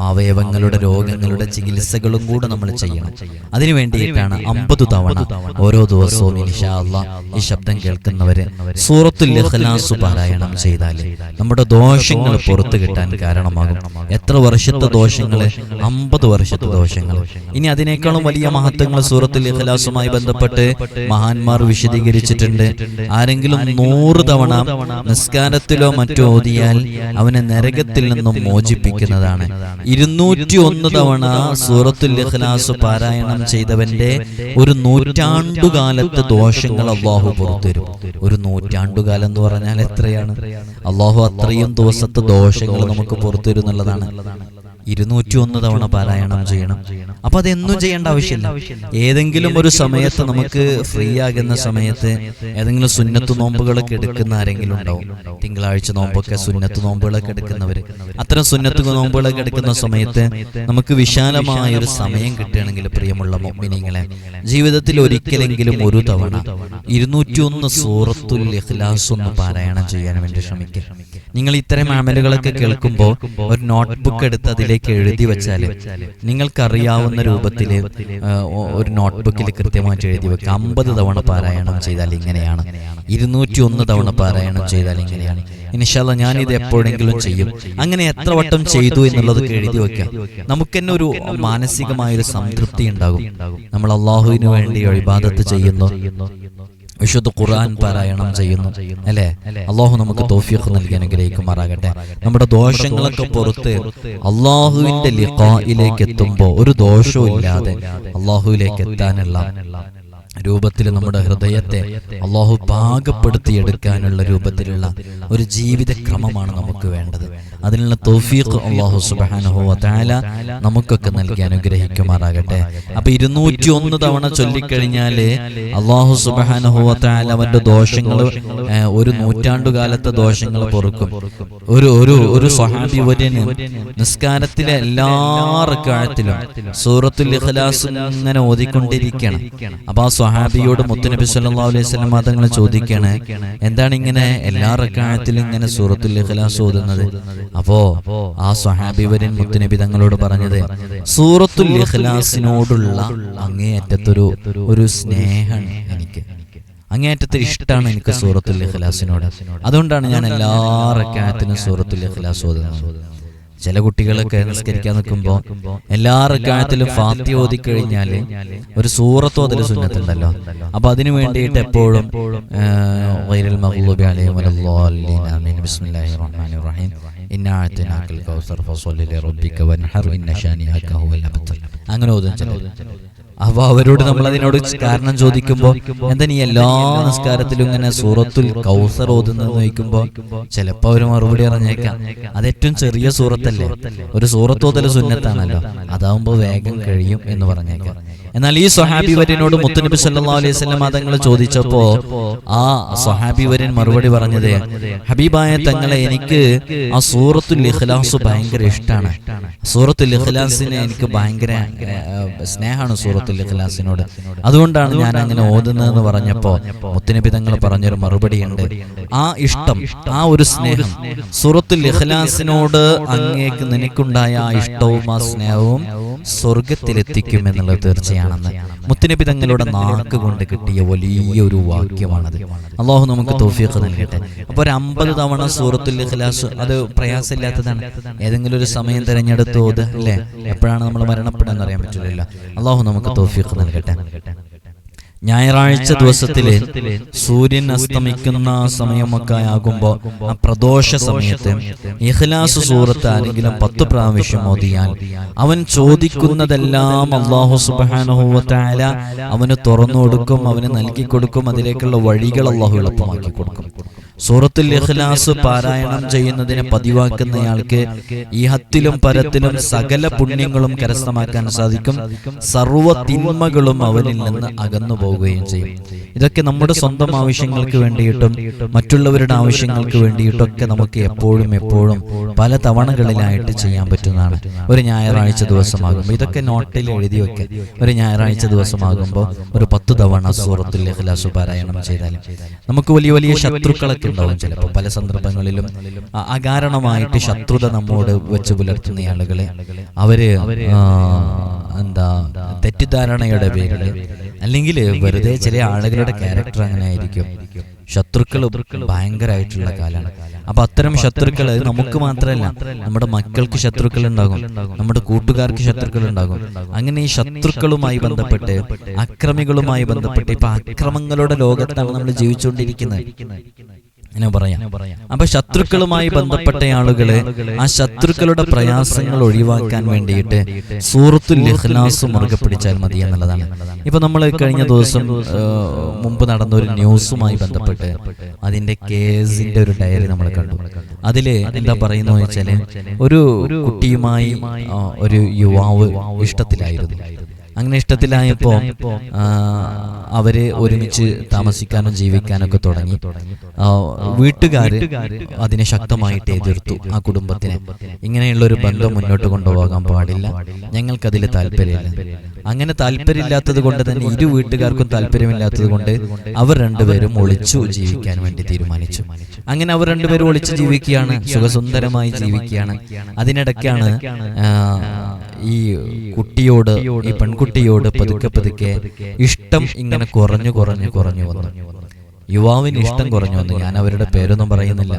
S1: അവയവങ്ങളുടെ രോഗങ്ങളുടെ ചികിത്സകളും കൂടെ നമ്മൾ ചെയ്യണം. അതിനു വേണ്ടിയിട്ടാണ് അമ്പത് തവണ ഓരോ ദിവസവും ഇൻഷാല്ല ഈ ശബ്ദം കേൾക്കുന്നവര് സൂറത്തുൽ ഇഖ്ലാസ് പാരായണം ചെയ്താൽ നമ്മുടെ ദോഷങ്ങൾ പുറത്തു കിട്ടാൻ കാരണമാകും. എത്ര വർഷത്തെ ദോഷങ്ങൾ അമ്പത് വർഷത്തെ ദോഷങ്ങൾ. ഇനി അതിനേക്കാളും വലിയ മഹത്വങ്ങൾ സൂറത്തിൽ ഇഖ്ലാസുമായി ബന്ധപ്പെട്ട് മഹാന്മാർ വിശദീകരിച്ചിട്ടുണ്ട്. ആരെങ്കിലും നൂറ് തവണ നിസ്കാരത്തിലോ മറ്റോ ഓതിയാൽ അവനെ നരകത്തിൽ നിന്നും മോചിപ്പിക്കുന്നതാണ്. ഇരുന്നൂറ്റി ഒന്ന് തവണ സൂറത്തുൽ ഇഖ്ലാസ് പാരായണം ചെയ്തവന്റെ ഒരു നൂറ്റാണ്ടുകാലത്ത് ദോഷങ്ങൾ അള്ളാഹു പുറത്തുവരും ഒരു നൂറ്റാണ്ടുകാലം എന്ന് പറഞ്ഞാൽ എത്രയാണ്? അള്ളാഹു അത്രയും ദിവസത്തെ ദോഷങ്ങൾ നമുക്ക് പുറത്തുവരും എന്നുള്ളതാണ് ഇരുന്നൂറ്റി ഒന്ന് തവണ പാരായണം ചെയ്യണം. അപ്പൊ അതെന്നും ചെയ്യേണ്ട ആവശ്യമില്ല. ഏതെങ്കിലും ഒരു സമയത്ത് നമുക്ക് ഫ്രീ ആകുന്ന സമയത്ത് ഏതെങ്കിലും സുന്നത്ത് നോമ്പുകളൊക്കെ എടുക്കുന്ന ആരെങ്കിലും ഉണ്ടാവും. തിങ്കളാഴ്ച നോമ്പൊക്കെ സുന്നത്ത് നോമ്പുകളൊക്കെ എടുക്കുന്നവർ അത്തരം സുന്നത്ത് നോമ്പുകളൊക്കെ എടുക്കുന്ന സമയത്ത് നമുക്ക് വിശാലമായ ഒരു സമയം കിട്ടുകയാണെങ്കിൽ പ്രിയമുള്ള മൊമ്മിനിങ്ങളെ ജീവിതത്തിൽ ഒരിക്കലെങ്കിലും ഒരു തവണ ഇരുന്നൂറ്റി ഒന്ന് സൂറത്തുൽ ഇഖ്ലാസ് ഒന്ന് പാരായണം ചെയ്യാൻ വേണ്ടി ശ്രമിക്കുക. നിങ്ങൾ ഇത്തരം ആമലുകളൊക്കെ കേൾക്കുമ്പോൾ ഒരു നോട്ട്ബുക്ക് എടുത്ത് അതിലേക്ക് എഴുതി വെച്ചാൽ നിങ്ങൾക്കറിയാവുന്ന രൂപത്തിൽ ഒരു നോട്ട്ബുക്കിൽ കൃത്യമായിട്ട് എഴുതി വെക്കുക അമ്പത് തവണ പാരായണം ചെയ്താൽ ഇങ്ങനെയാണ്. ഇരുന്നൂറ്റി ഒന്ന് തവണ പാരായണം ചെയ്താൽ ഇങ്ങനെയാണ്. ഇനിഷാല്ല ഞാൻ ഇത് എപ്പോഴെങ്കിലും ചെയ്യും. അങ്ങനെ എത്ര വട്ടം ചെയ്തു എന്നുള്ളത് എഴുതി വെക്കാം. നമുക്ക് തന്നെ ഒരു മാനസികമായ ഒരു സംതൃപ്തി ഉണ്ടാകും. നമ്മൾ അള്ളാഹുവിന് വേണ്ടി ഇബാദത്ത് ചെയ്യുന്നു. വിശുദ്ധ ഖുർആൻ പാരായണം ചെയ്യുന്നു. അല്ലേ? അള്ളാഹു നമുക്ക് തോഫിയൊക്കെ നൽകി അനുഗ്രഹിക്കുമാറാകട്ടെ നമ്മുടെ ദോഷങ്ങളൊക്കെ പുറത്ത് അള്ളാഹുവിന്റെ ലിഖായിലേക്ക് എത്തുമ്പോൾ ഒരു ദോഷവും ഇല്ലാതെ അള്ളാഹുവിലേക്ക് എത്താനുള്ള രൂപത്തിൽ നമ്മുടെ ഹൃദയത്തെ അള്ളാഹു പാകപ്പെടുത്തിയെടുക്കാനുള്ള രൂപത്തിലുള്ള ഒരു ജീവിത ക്രമമാണ് നമുക്ക് വേണ്ടത്. അതിനുള്ള തോഫീഖ് അള്ളാഹു സുബാനുഹോ താല നമുക്കൊക്കെ നൽകി അനുഗ്രഹിക്കുമാറാകട്ടെ. അപ്പൊ ഇരുന്നൂറ്റി ഒന്ന് തവണ ചൊല്ലിക്കഴിഞ്ഞാൽ അള്ളാഹു സുബാനുഹോ താല അവന്റെ ദോഷങ്ങൾ ഒരു നൂറ്റാണ്ടുകാലത്തെ ദോഷങ്ങൾ പൊറുക്കും. ഒരു ഒരു ഒരു സ്വഹാബി വര്യന് നിസ്കാരത്തിലെ എല്ലാ റക്കാഴത്തിലും സൂറത്തുൽ ഇഖ്ലാസ് ഇങ്ങനെ ഓതിക്കൊണ്ടിരിക്കണം അപ്പൊ ആ സ്വഹാബിയോട് മുത്തുനബി സല്ലല്ലാഹു അലൈഹി വസല്ലം തങ്ങൾ ചോദിക്കാണ് എന്താണ് ഇങ്ങനെ എല്ലാ റക്കാഴത്തിലും ഇങ്ങനെ സൂറത്തുൽ ഇഖ്ലാസ് ഓതുന്നത്? അപ്പോ ആ സ്വഹാബി വര്യൻ മുത്തുനബി തങ്ങളോട് പറഞ്ഞത് സൂറത്തുൽ ഇഖ്ലാസിനോടുള്ള അങ്ങേയറ്റത്തൊരു ഒരു സ്നേഹമാണ് എനിക്ക്. അങ്ങേയറ്റത്തെ ഇഷ്ടമാണ് എനിക്ക് സൂറത്തുൽ ഇഖ്ലാസിനോട്. അതുകൊണ്ടാണ് ഞാൻ എല്ലാ റക്കായത്തിനും സൂറത്തുൽ ഇഖ്ലാസ് ഓതുന്നത്. ചില കുട്ടികളൊക്കെ നിസ്കരിക്കാൻ നിൽക്കുമ്പോൾ എല്ലാ റക്കായത്തിലും ഫാത്തി ഓതി കഴിഞ്ഞാൽ ഒരു സൂറത്തോ അതിൽ സുന്നത്തുണ്ടല്ലോ. അപ്പൊ അതിനു വേണ്ടിയിട്ട് എപ്പോഴും അങ്ങനെ ഓതും ചിലർ അപ്പൊ അവരോട് നമ്മൾ അതിനോട് കാരണം ചോദിക്കുമ്പോ എന്താ നീ എല്ലാ നിസ്കാരത്തിലും ഇങ്ങനെ സൂറത്തുൽ കൗസർ ഓതുന്നത് നോക്കുമ്പോ ചിലപ്പോ അവർ മറുപടി അറിഞ്ഞേക്കാം അത് ഏറ്റവും ചെറിയ സൂറത്തല്ലേ? ഒരു സൂറത്തോതല സുന്നത്താണല്ലോ. അതാവുമ്പോ വേഗം കഴിയും എന്ന് പറഞ്ഞേക്കാം. എന്നാൽ ഈ സ്വഹാബി വര്യനോട് മുത്തുനബി സല്ലാ അലൈഹി വസല്ലം തങ്ങൾ ചോദിച്ചപ്പോ ആ സ്വഹാബി വര്യൻ മറുപടി പറഞ്ഞത് ഹബീബായ തങ്ങളെ എനിക്ക് ആ സൂറത്തുൽ ഇഖ്ലാസ് ഭയങ്കര ഇഷ്ടമാണ് സൂറത്തുൽ ഇഖ്ലാസിനെ എനിക്ക് ഭയങ്കര സ്നേഹമാണ് സൂറത്തുൽ ഇഖ്ലാസിനോട്. അതുകൊണ്ടാണ് ഞാൻ അങ്ങനെ ഓതുന്നതെന്ന് പറഞ്ഞപ്പോ മുത്തുനബി തങ്ങൾ പറഞ്ഞൊരു മറുപടിയുണ്ട് ആ ഇഷ്ടം ആ ഒരു സ്നേഹം സൂറത്തുൽ ഇഖ്ലാസിനോട് അങ്ങേക്ക് നിനക്കുണ്ടായ ആ ഇഷ്ടവും ആ സ്നേഹവും സ്വർഗത്തിലെത്തിക്കും എന്നുള്ളത് തീർച്ചയാണെന്ന് മുത്തുനബി തങ്ങളുടെ നാക്ക് കൊണ്ട് കിട്ടിയ വലിയൊരു വാക്യമാണത്. അള്ളാഹു നമുക്ക് തോഫിയൊക്കെ നൽകട്ടെ. അപ്പൊ ഒരു അമ്പത് തവണ സൂറത്തുൽ ഇഖ്ലാസ് അത് പ്രയാസമില്ലാത്തതാണ്. ഏതെങ്കിലും ഒരു സമയം തിരഞ്ഞെടുത്ത് ഓത് അല്ലേ? എപ്പോഴാണ് നമ്മൾ മരണപ്പെടാൻ അറിയാൻ പറ്റില്ലല്ലോ. അള്ളാഹു നമുക്ക് തോഫിയൊക്കെ നൽകട്ടെ. ഞായറാഴ്ച ദിവസത്തിലെ സൂര്യൻ അസ്തമിക്കുന്ന സമയമൊക്കെ ആകുമ്പോൾ ആ പ്രദോഷ സമയത്ത് ഇഹ്ലാസ് സൂറത്ത് ആരെങ്കിലും പത്ത് പ്രാവശ്യം ഓതിയാൽ അവൻ ചോദിക്കുന്നതെല്ലാം അള്ളാഹു സുബാനുഹൂവത്തായ അവന് തുറന്നു കൊടുക്കും അവന് നൽകി കൊടുക്കും അതിലേക്കുള്ള വഴികൾ അള്ളാഹു എളുപ്പമാക്കി കൊടുക്കും. സൂറത്തുൽ ഇഖ്ലാസ് പാരായണം ചെയ്യുന്നതിനെ പതിവാക്കുന്നയാൾക്ക് ഈ ഹത്തിലും പരത്തിലും സകല പുണ്യങ്ങളും കരസ്ഥമാക്കാൻ സാധിക്കും. സർവ തിന്മകളും അവനിൽ നിന്ന് അകന്നു പോവുകയും ചെയ്യും. ഇതൊക്കെ നമ്മുടെ സ്വന്തം ആവശ്യങ്ങൾക്ക് വേണ്ടിയിട്ടും മറ്റുള്ളവരുടെ ആവശ്യങ്ങൾക്ക് വേണ്ടിയിട്ടൊക്കെ നമുക്ക് എപ്പോഴും എപ്പോഴും പല തവണകളിലായിട്ട് ചെയ്യാൻ പറ്റുന്നതാണ്. ഒരു ഞായറാഴ്ച ദിവസമാകുമ്പോൾ ഇതൊക്കെ നോട്ടിൽ എഴുതി വെക്കുക. ഒരു ഞായറാഴ്ച ദിവസമാകുമ്പോൾ ഒരു പത്ത് തവണ സൂറത്തുൽ ഇഖ്ലാസ് പാരായണം ചെയ്താലും നമുക്ക് വലിയ വലിയ ശത്രുക്കളൊക്കെ ഉണ്ടാവും ചിലപ്പോൾ പല സന്ദർഭങ്ങളിലും അകാരണമായിട്ട് ശത്രുത നമ്മോട് വെച്ച് പുലർത്തുന്ന ആളുകളെ. അവർ എന്താ തെറ്റിദ്ധാരണയുടെ പേരിൽ അല്ലെങ്കിൽ വെറുതെ ചില ആളുകളുടെ ക്യാരക്ടർ അങ്ങനെ ആയിരിക്കും. ശത്രുക്കൾ ഭയങ്കരമായിട്ടുള്ള കാലാണ്. അപ്പൊ അത്തരം ശത്രുക്കൾ നമുക്ക് മാത്രമല്ല നമ്മുടെ മക്കൾക്ക് ശത്രുക്കൾ ഉണ്ടാകും നമ്മുടെ കൂട്ടുകാർക്ക് ശത്രുക്കൾ ഉണ്ടാകും. അങ്ങനെ ഈ ശത്രുക്കളുമായി ബന്ധപ്പെട്ട് അക്രമികളുമായി ബന്ധപ്പെട്ട് ഇപ്പൊ അക്രമങ്ങളുടെ ലോകത്താണ് നമ്മൾ ജീവിച്ചുകൊണ്ടിരിക്കുന്നത്. അങ്ങനെ പറയാം. അപ്പൊ ശത്രുക്കളുമായി ബന്ധപ്പെട്ട ആളുകളെ ആ ശത്രുക്കളുടെ പ്രയാസങ്ങൾ ഒഴിവാക്കാൻ വേണ്ടിയിട്ട് സൂറത്തുൽ ഇഖ്ലാസ് മുറുകെ പിടിച്ചാൽ മതി എന്നുള്ളതാണ്. ഇപ്പൊ നമ്മൾ കഴിഞ്ഞ ദിവസം മുമ്പ് നടന്ന ഒരു ന്യൂസുമായി ബന്ധപ്പെട്ട് അതിന്റെ കേസിന്റെ ഒരു ഡയറി നമ്മൾ കണ്ടു. അതിൽ എന്താ പറയുന്നത് വെച്ചാൽ ഒരു കുട്ടിയുമായി ഒരു യുവാവ് ഇഷ്ടത്തിലായിരുന്നു. അങ്ങനെ ഇഷ്ടത്തിലായപ്പോ ആ, അവർ ഒരുമിച്ച് താമസിക്കാനും ജീവിക്കാനും ഒക്കെ തുടങ്ങി. വീട്ടുകാർ വീട്ടുകാര് അതിനെ ശക്തമായിട്ട് എതിർത്തു ആ കുടുംബത്തിനെ. ഇങ്ങനെയുള്ള ഒരു ബന്ധം മുന്നോട്ട് കൊണ്ടുപോകാൻ പാടില്ല. ഞങ്ങൾക്കതിൽ താല്പര്യമില്ല. അങ്ങനെ താല്പര്യമില്ലാത്തത് കൊണ്ട് തന്നെ ഇരു വീട്ടുകാർക്കും താല്പര്യമില്ലാത്തത് കൊണ്ട് അവർ രണ്ടുപേരും ഒളിച്ചു ജീവിക്കാൻ വേണ്ടി തീരുമാനിച്ചു. അങ്ങനെ അവർ രണ്ടുപേരും ഒളിച്ചു ജീവിക്കുകയാണ്. സുഖസുന്ദരമായി ജീവിക്കുകയാണ്. അതിനിടയ്ക്കാണ് ഈ കുട്ടിയോട് ഈ പെൺകുട്ടിയോട് പതുക്കെ പതുക്കെ ഇഷ്ടം ഇങ്ങനെ കുറഞ്ഞു കുറഞ്ഞു കുറഞ്ഞു വന്നു. യുവാവിന് ഇഷ്ടം കുറഞ്ഞു വന്നു. ഞാൻ അവരുടെ പേരൊന്നും പറയുന്നില്ല.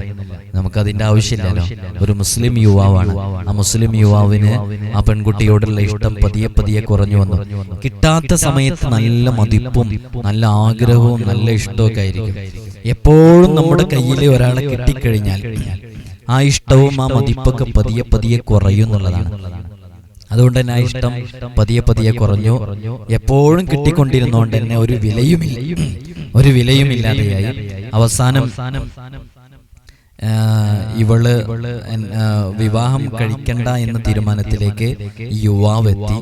S1: നമുക്കതിന്റെ ആവശ്യമില്ലല്ലോ. ഒരു മുസ്ലിം യുവാവാണ്. ആ മുസ്ലിം യുവാവിന് ആ പെൺകുട്ടിയോടുള്ള ഇഷ്ടം പതിയെ പതിയെ കുറഞ്ഞു വന്നു. കിട്ടാത്ത സമയത്ത് നല്ല മതിപ്പും നല്ല ആഗ്രഹവും നല്ല ഇഷ്ടമൊക്കെ ആയിരിക്കും. എപ്പോഴും നമ്മുടെ കയ്യിലെ ഒരാളെ കിട്ടിക്കഴിഞ്ഞാൽ ആ ഇഷ്ടവും ആ മതിപ്പൊക്കെ പതിയെ പതിയെ കുറയും എന്നുള്ളതാണ് അതുകൊണ്ട് തന്നെ ആ ഇഷ്ടം പതിയെ പതിയെ കുറഞ്ഞു. എപ്പോഴും കിട്ടിക്കൊണ്ടിരുന്നോണ്ട് തന്നെ ഒരു വിലയുമില്ല. ഒരു വിലയുമില്ലാതെയായി. അവസാനം ഇവൾ വിവാഹം കഴിക്കണ്ട എന്ന തീരുമാനത്തിലേക്ക് ഈ യുവാവ് എത്തി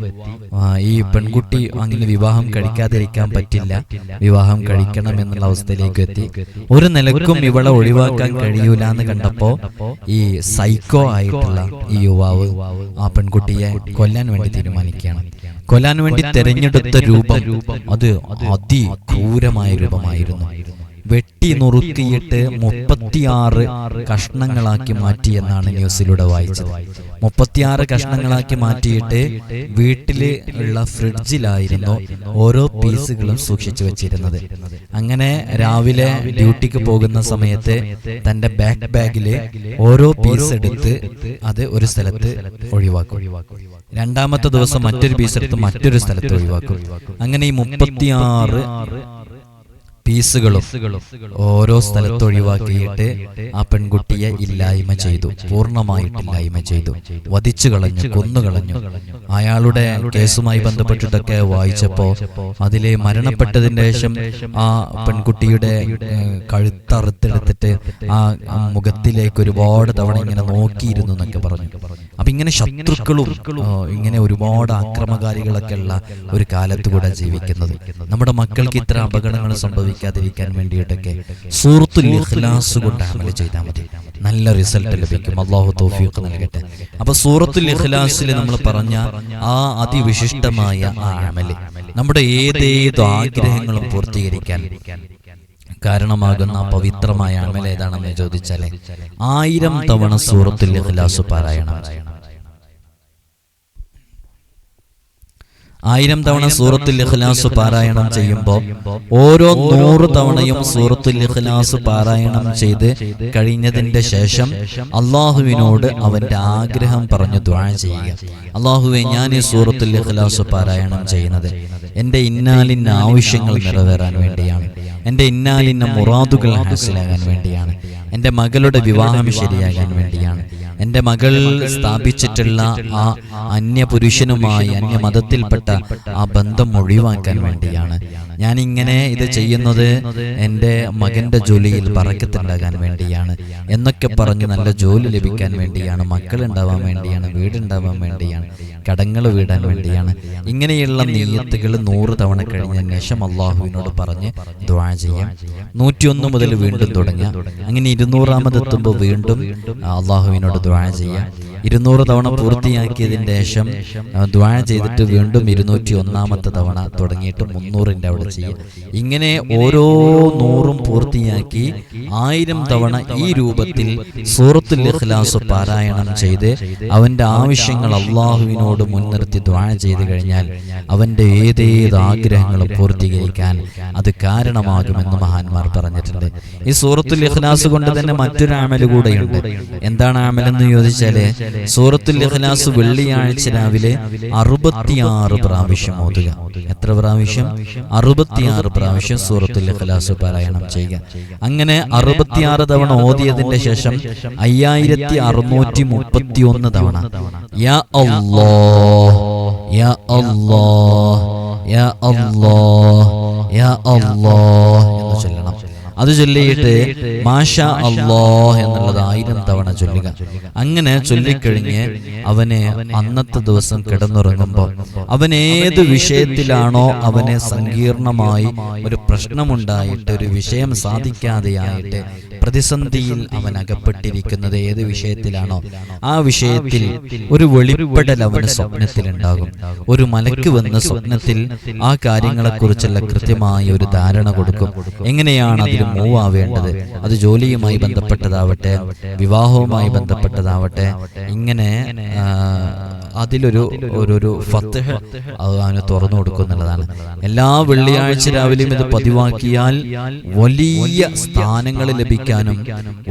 S1: ഈ പെൺകുട്ടി അങ്ങനെ വിവാഹം കഴിക്കാതിരിക്കാൻ പറ്റില്ല. വിവാഹം കഴിക്കണം എന്നുള്ള അവസ്ഥയിലേക്ക് എത്തി. ഒരു നിലക്കും ഇവളെ ഒഴിവാക്കാൻ കഴിയൂല എന്ന് കണ്ടപ്പോ ഈ സൈക്കോ ആയിട്ടുള്ള ഈ യുവാവ് ആ പെൺകുട്ടിയെ കൊല്ലാൻ വേണ്ടി തീരുമാനിക്കുകയാണ്. കൊല്ലാൻ വേണ്ടി തെരഞ്ഞെടുത്ത രൂപം. അത് അതിക്രൂരമായ രൂപമായിരുന്നു. വെട്ടി നുറുക്കിയിട്ട് മുപ്പത്തിയാറ് കഷ്ണങ്ങളാക്കി മാറ്റി എന്നാണ് ന്യൂസിലൂടെ വായിച്ചത്. മുപ്പത്തിയാറ് കഷ്ണങ്ങളാക്കി മാറ്റിയിട്ട് വീട്ടിൽ ഉള്ള ഫ്രിഡ്ജിലായിരുന്നു ഓരോ പീസുകളും സൂക്ഷിച്ചു വെച്ചിരുന്നത്. അങ്ങനെ രാവിലെ ഡ്യൂട്ടിക്ക് പോകുന്ന സമയത്ത് തന്റെ ബാക്ക് ബാഗിൽ ഓരോ പീസ് എടുത്ത് അത് ഒരു സ്ഥലത്ത് ഒഴിവാക്കും. രണ്ടാമത്തെ ദിവസം മറ്റൊരു പീസ് എടുത്ത് മറ്റൊരു സ്ഥലത്ത് ഒഴിവാക്കും. അങ്ങനെ ഈ മുപ്പത്തിയാറ് പീസുകളും ഓരോ സ്ഥലത്ത് ഒഴിവാക്കിയിട്ട് ആ പെൺകുട്ടിയെ ഇല്ലായ്മ ചെയ്തു. പൂർണമായിട്ട് ഇല്ലായ്മ ചെയ്തു. വധിച്ചു കളഞ്ഞു കൊന്നുകളഞ്ഞു അയാളുടെ കേസുമായി ബന്ധപ്പെട്ടിട്ടൊക്കെ വായിച്ചപ്പോ അതിലെ മരണപ്പെട്ടതിന് ശേഷം ആ പെൺകുട്ടിയുടെ കഴുത്തറുത്തെടുത്തിട്ട് ആ മുഖത്തിലേക്ക് ഒരുപാട് തവണ ഇങ്ങനെ നോക്കിയിരുന്നു എന്നൊക്കെ പറഞ്ഞു. അപ്പൊ ഇങ്ങനെ ശത്രുക്കളും ഇങ്ങനെ ഒരുപാട് ആക്രമകാരികളൊക്കെ ഉള്ള ഒരു കാലത്ത് കൂടെ ജീവിക്കുന്നത്. നമ്മുടെ മക്കൾക്ക് ഇത്ര അപകടങ്ങൾ സംഭവിക്കാതിരിക്കാൻ വേണ്ടിയിട്ടൊക്കെ സൂറത്തുൽ ഇഖ്ലാസ് കൊണ്ട് അമൽ ചെയ്താൽ മതി. നല്ല റിസൾട്ട് ലഭിക്കും. അള്ളാഹു തൗഫീഖ് നൽകട്ടെ. അപ്പൊ സൂറത്തുൽ ഇഖ്ലാസിൽ നമ്മൾ പറഞ്ഞ ആ അതിവിശിഷ്ടമായ ആ അമൽ നമ്മുടെ ഏതേത് ആഗ്രഹങ്ങളും പൂർത്തീകരിക്കാൻ കാരണമാകുന്ന പവിത്രമായ അമൽ ഏതാണെന്ന് ചോദിച്ചാൽ ആയിരം തവണ സൂറത്തുൽ ഇഖ്ലാസ് പാരായണം ചെയ്യണം ആയിരം തവണ സൂറത്തുൽ ഇഖ്ലാസ് പാരായണം ചെയ്യുമ്പോൾ ഓരോ നൂറ് തവണയും സൂറത്തുൽ ഇഖ്ലാസ് പാരായണം ചെയ്ത് കഴിഞ്ഞതിന്റെ ശേഷം അള്ളാഹുവിനോട് അവന്റെ ആഗ്രഹം പറഞ്ഞു ദ്വാഴ ചെയ്യുക. അള്ളാഹുവെ ഞാൻ ഈ സൂറത്തുൽ ഇഖ്ലാസ് പാരായണം ചെയ്യുന്നത് എന്റെ ഇന്നാലിന്ന ആവശ്യങ്ങൾ നിറവേറാൻ വേണ്ടിയാണ്. എന്റെ ഇന്നാലിന്ന മുറാദുകൾ ഹാസിലാകാൻ വേണ്ടിയാണ്. എന്റെ മകളുടെ വിവാഹം ശരിയാകാൻ വേണ്ടിയാണ്. എന്റെ മകൾ സ്ഥാപിച്ചിട്ടുള്ള ആ അന്യപുരുഷനുമായി അന്യമതത്തിൽപ്പെട്ട ആ ബന്ധം ഒഴിവാക്കാൻ വേണ്ടിയാണ്. ഞാനിങ്ങനെ ഇങ്ങനെ ഇത് ചെയ്യുന്നത് എന്റെ മകന്റെ ജോലിയിൽ പറക്കത്തുണ്ടാകാൻ വേണ്ടിയാണ്. എന്നൊക്കെ പറഞ്ഞ് നല്ല ജോലി ലഭിക്കാൻ വേണ്ടിയാണ്. മക്കൾ ഉണ്ടാവാൻ വേണ്ടിയാണ്. വീടുണ്ടാവാൻ വേണ്ടിയാണ്. കടങ്ങൾ വീടാൻ വേണ്ടിയാണ്. ഇങ്ങനെയുള്ള നീയത്തുകൾ നൂറ് തവണ കഴിഞ്ഞ ശേഷം അള്ളാഹുവിനോട് പറഞ്ഞ് ദ്വാ ചെയ്യാം. നൂറ്റിയൊന്ന് മുതൽ വീണ്ടും തുടങ്ങാം അങ്ങനെ ഇരുന്നൂറാമതെത്തുമ്പോൾ വീണ്ടും അള്ളാഹുവിനോട് ദ്വാഴ ചെയ്യാം. ഇരുന്നൂറ് തവണ പൂർത്തിയാക്കിയതിന് ശേഷം ദ്വാഴ ചെയ്തിട്ട് വീണ്ടും ഇരുന്നൂറ്റി ഒന്നാമത്തെ തവണ തുടങ്ങിയിട്ട് മുന്നൂറിന്റെ അവിടെ ചെയ്യും. ഇങ്ങനെ ഓരോ നൂറും പൂർത്തിയാക്കി ആയിരം തവണ ഈ രൂപത്തിൽ സൂറത്തുൽ ഇഖ്ലാസ് പാരായണം ചെയ്ത് അവന്റെ ആവശ്യങ്ങൾ അള്ളാഹുവിനോട് മുൻനിർത്തി ദ്വാഴ ചെയ്ത് കഴിഞ്ഞാൽ അവന്റെ ഏതേത് ആഗ്രഹങ്ങളും പൂർത്തീകരിക്കാൻ അത് കാരണമാകുമെന്ന് മഹാന്മാർ പറഞ്ഞിട്ടുണ്ട്. ഈ സൂറത്തുൽ ഇഖ്ലാസ് കൊണ്ട് തന്നെ മറ്റൊരു ആമൽ കൂടെയുണ്ട്. എന്താണ് ആമലെന്ന് ചോദിച്ചാൽ സൂറത്തുൽ ഇഖ്ലാസ് വെള്ളിയാഴ്ച രാവിലെ അറുപത്തിയാറ് പ്രാവശ്യം ഓതുക. എത്ര പ്രാവശ്യം? അറുപത്തിയാറ് പ്രാവശ്യം സൂറത്തുൽ ഇഖ്ലാസ് പാരായണം ചെയ്യുക. അങ്ങനെ അറുപത്തിയാറ് തവണ ഓതിയതിന്റെ ശേഷം അയ്യായിരത്തി അറുന്നൂറ്റി മുപ്പത്തി ഒന്ന് തവണ. യാ യാ യാ യാ എന്ന് ചൊല്ലണം. അത് ചൊല്ലിയിട്ട് മാഷ അല്ലോ എന്നുള്ളത് ആയിരം തവണ ചൊല്ലുക. അങ്ങനെ ചൊല്ലിക്കഴിഞ്ഞ് അവനെ അന്നത്തെ ദിവസം കിടന്നുറങ്ങുമ്പോൾ അവൻ ഏത് വിഷയത്തിലാണോ അവനെ സങ്കീർണമായി ഒരു പ്രശ്നമുണ്ടായിട്ട് ഒരു വിഷയം സാധിക്കാതെയായിട്ട് പ്രതിസന്ധിയിൽ അവൻ അകപ്പെട്ടിരിക്കുന്നത് ഏത് വിഷയത്തിലാണോ ആ വിഷയത്തിൽ ഒരു വെളിപ്പെടൽ അവന് സ്വപ്നത്തിലുണ്ടാകും. ഒരു മലക്ക് വന്ന് സ്വപ്നത്തിൽ ആ കാര്യങ്ങളെക്കുറിച്ചുള്ള കൃത്യമായ ഒരു ധാരണ കൊടുക്കും. എങ്ങനെയാണ് അതിൽ മൂവ് ആവേണ്ടത് അത് ജോലിയുമായി ബന്ധപ്പെട്ടതാവട്ടെ വിവാഹവുമായി ബന്ധപ്പെട്ടതാവട്ടെ ഇങ്ങനെ അതിലൊരു ഒരു ഫത്തഹ് അവന് തുറന്നു കൊടുക്കുന്നുള്ളതാണ് എല്ലാ വെള്ളിയാഴ്ച രാവിലെയും ഇത് പതിവാക്കിയാൽ വലിയ സ്ഥാനങ്ങൾ ലഭിക്കാനും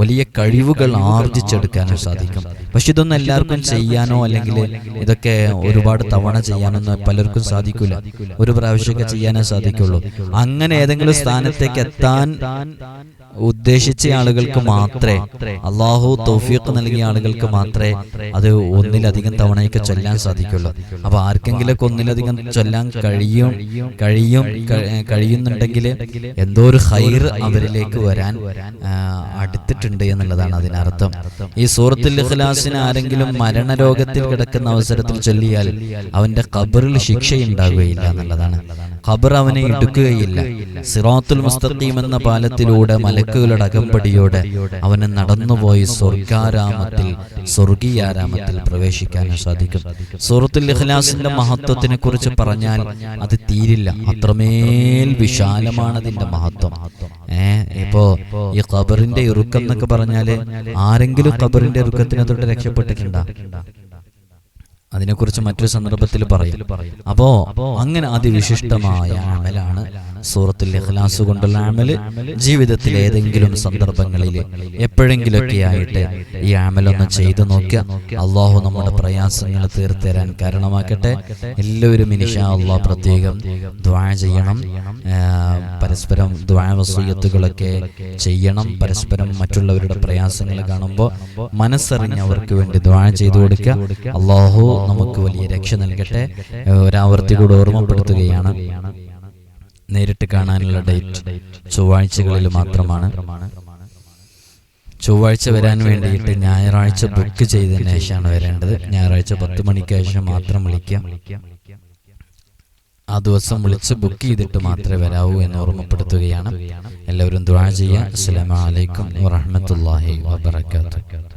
S1: വലിയ കഴിവുകൾ ആർജിച്ചെടുക്കാനും സാധിക്കും. പക്ഷെ ഇതൊന്നും എല്ലാവർക്കും ചെയ്യാനോ അല്ലെങ്കിൽ ഇതൊക്കെ ഒരുപാട് തവണ ചെയ്യാനൊന്നും പലർക്കും സാധിക്കില്ല ഒരു പ്രാവശ്യമൊക്കെ ചെയ്യാനേ സാധിക്കുള്ളൂ. അങ്ങനെ ഏതെങ്കിലും സ്ഥാനത്തേക്ക് എത്താൻ ഉദ്ദേശിച്ച ആളുകൾക്ക് മാത്രമേ അള്ളാഹു തൗഫീഖ് നൽകിയ ആളുകൾക്ക് മാത്രമേ അത് ഒന്നിലധികം തവണയൊക്കെ ചൊല്ലാൻ സാധിക്കുള്ളൂ. അപ്പൊ ആർക്കെങ്കിലൊക്കെ ഒന്നിലധികം ചൊല്ലാൻ കഴിയും കഴിയും കഴിയുന്നുണ്ടെങ്കിൽ എന്തോ ഒരു ഹൈർ അവരിലേക്ക് വരാൻ അടുത്തിട്ടുണ്ട് എന്നുള്ളതാണ് അതിനർത്ഥം. ഈ സൂറത്തുൽ ഇഖ്ലാസിന് ആരെങ്കിലും മരണരോഗത്തിൽ കിടക്കുന്ന അവസരത്തിൽ ചൊല്ലിയാൽ അവന്റെ ഖബറിൽ ശിക്ഷയുണ്ടാകുകയില്ല എന്നുള്ളതാണ്. ഖബർ അവനെ ഇടുക്കുകയില്ല സിറാത്തുൽ മുസ്തഖീം എന്ന പാലത്തിലൂടെ മലക്കുകളുടെ അകമ്പടിയോടെ അവന് നടന്നുപോയി സ്വർഗാരാമത്തിൽ സ്വർഗീയാരാമത്തിൽ പ്രവേശിക്കാൻ സാധിക്കും. സൂറത്തുൽ ഇഖ്ലാസിന്റെ മഹത്വത്തിനെ കുറിച്ച് പറഞ്ഞാൽ അത് തീരില്ല. അത്രമേൽ വിശാലമാണ് അതിന്റെ മഹത്വം. ഏ ഇപ്പോ ഈ ഖബറിന്റെ ഇറുക്കം എന്നൊക്കെ പറഞ്ഞാൽ ആരെങ്കിലും ഖബറിന്റെ ഇറുക്കത്തിനെ തൊട്ട് രക്ഷപ്പെട്ടിട്ടുണ്ടോ? അതിനെക്കുറിച്ച് മറ്റൊരു സന്ദർഭത്തിൽ പറയും. അപ്പോ അങ്ങനെ അതിവിശിഷ്ടമായ അമലാണ് സൂറത്തിൽ ഇഖ്ലാസ് കൊണ്ടുള്ള അമൽ ജീവിതത്തിൽ ഏതെങ്കിലും സന്ദർഭങ്ങളിൽ എപ്പോഴെങ്കിലൊക്കെ ആയിട്ട് ഈ അമലൊന്ന് ചെയ്തു നോക്കുക. അള്ളാഹു നമ്മുടെ പ്രയാസങ്ങൾ തീർത്തരാൻ കാരണമാക്കട്ടെ. എല്ലാവരും മിനിഷ അള്ളാഹ് പ്രത്യേകം ദ്വാ ചെയ്യണം. പരസ്പരം ദ്വാവസൂയത്തുകളൊക്കെ ചെയ്യണം. പരസ്പരം മറ്റുള്ളവരുടെ പ്രയാസങ്ങൾ കാണുമ്പോൾ മനസ്സറിഞ്ഞ് അവർക്ക് വേണ്ടി ദ്വാ ചെയ്തു കൊടുക്കുക. അള്ളാഹു നമുക്ക് വലിയ രക്ഷ നൽകട്ടെ. ഒരാവർത്തി കൂടെ ഓർമ്മപ്പെടുത്തുകയാണ്. നേരിട്ട് കാണാനുള്ള ഡേറ്റ്. ചൊവ്വാഴ്ചകളിൽ മാത്രമാണ്. ചൊവ്വാഴ്ച വരാൻ വേണ്ടിയിട്ട് ഞായറാഴ്ച ബുക്ക് ചെയ്തതിന് ശേഷമാണ് വരേണ്ടത്. ഞായറാഴ്ച പത്ത് മണിക്ക് ശേഷം മാത്രം വിളിക്കാം. ആ ദിവസം വിളിച്ച് ബുക്ക് ചെയ്തിട്ട് മാത്രമേ വരാവൂ എന്ന് ഓർമ്മപ്പെടുത്തുകയാണ്. എല്ലാവരും ദ്വാ ചെയ്യുക അസ്സലാമു അലൈക്കും വറഹ്മത്തുള്ളാഹി വബറകാതുഹു.